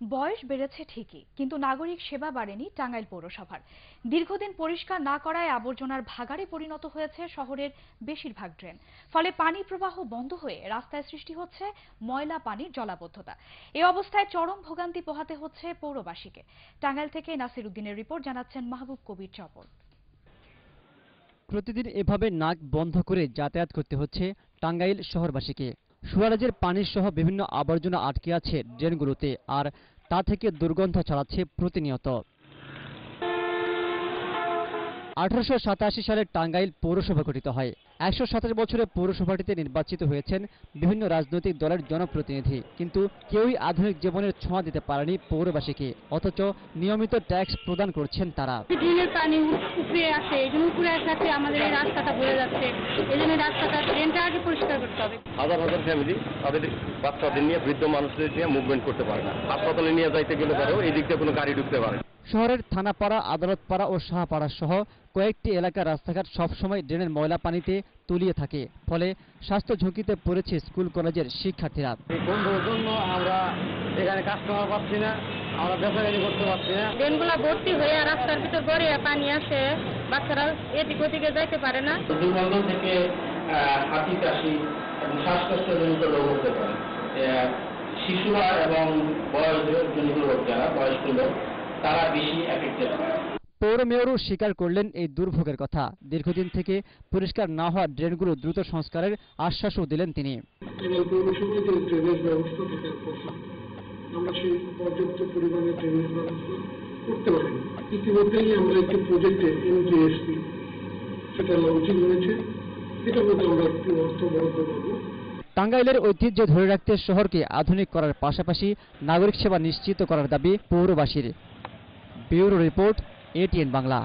বয়স বেড়েছে ঠিকই, কিন্তু নাগরিক সেবা বাড়েনি টাঙ্গাইল পৌরসভার। দীর্ঘদিন পরিষ্কার না করায় আবর্জনার ভাগাড়ে পরিণত হয়েছে শহরের বেশিরভাগ ড্রেন। ফলে পানি প্রবাহ বন্ধ হয়ে রাস্তায় সৃষ্টি হচ্ছে ময়লা পানির জলাবদ্ধতা। এ অবস্থায় চরম ভোগান্তি পোহাতে হচ্ছে পৌরবাসীকে। টাঙ্গাইল থেকে নাসির উদ্দিনের রিপোর্ট জানাচ্ছেন মাহবুব কবির চপল। প্রতিদিন এভাবে নাক বন্ধ করে যাতায়াত করতে হচ্ছে টাঙ্গাইল শহরবাসীকে। সুয়ারেজের পানির সহ বিভিন্ন আবর্জনা আটকে আছে ড্রেনগুলোতে আর তা থেকে দুর্গন্ধ ছড়াচ্ছে প্রতিনিয়ত। আঠারোশো সাতাশি সালে টাঙ্গাইল পৌরসভা গঠিত হয়। একশো সাতাশ বছরে পৌরসভাটিতে নির্বাচিত হয়েছেন বিভিন্ন রাজনৈতিক দলের জনপ্রতিনিধি। কিন্তু কেউই আধুনিক জীবনের ছোঁয়া দিতে পারেনি পৌরবাসীকে অথচ নিয়মিত ট্যাক্স প্রদান করছেন তারা। পানি উপরে আসে এই জন্য উপরে আসাতে আমাদের এই রাস্তাটা ভরে যাচ্ছে। এই জন্য রাস্তাটা ড্রেনটা আগে পরিষ্কার করতে হবে। হাজার হাজার ফ্যামিলি তাদের বাচ্চাদের নিয়ে বৃদ্ধ মানুষদের নিয়ে মুভমেন্ট করতে পারে না। হাসপাতালে নিয়ে যাইতে গেলে পরেও এই দিক দিয়ে কোনো গাড়ি ঢুকতে পারে না। শহরের থানাপাড়া আদালতপাড়া ও শাহপাড়া সহ কয়েকটি এলাকার রাস্তাঘাট সবসময় ড্রেনের ময়লা পানিতে তলিয়ে থাকে। ফলে স্বাস্থ্য ঝুঁকিতে পড়েছে স্কুল কলেজের শিক্ষার্থীরা। এই বন্ধুর জন্য আমরা এখানে কাস্টমার পাচ্ছি না আমরা বেচাকেনি করতে পারছি না। ড্রেনগুলো ভর্তি হয়ে রাস্তার ভিতর গড়ে পানি আসে বাচ্চারা এদিক ওদিকে যাইতে পারে না। দুর্গন্ধ থেকে হাঁচি কাশি এবং শ্বাসকষ্টজনিত রোগ হতে পারে। শিশুরা এবং বয়সজনিত যারা বয়স্ক লোক তারা বেশি এফেক্টেড হয় পৌর মেয়রও স্বীকার করলেন এই দুর্ভোগের কথা। দীর্ঘদিন থেকে পরিষ্কার না হওয়া ড্রেনগুলো দ্রুত সংস্কারের আশ্বাসও দিলেন তিনি। টাঙ্গাইল পৌরসভায় যে ড্রেনেজ ব্যবস্থা থাকার কথা আমরা সেই পর্যাপ্ত পরিমাণে ড্রেনেজ ব্যবস্থা করতে পারিনি। ইতিমধ্যেই আমরা একটি প্রজেক্টে এনজিএসপি সেটা লঞ্চিং হয়েছে। এটার মধ্যে আমরা একটু অর্থ বরাদ্দ পাবো টাঙ্গাইলের ঐতিহ্য ধরে রাখতে শহরকে আধুনিক করার পাশাপাশি নাগরিক সেবা নিশ্চিত করার দাবি পৌরবাসীর। Bureau report ATN Bangla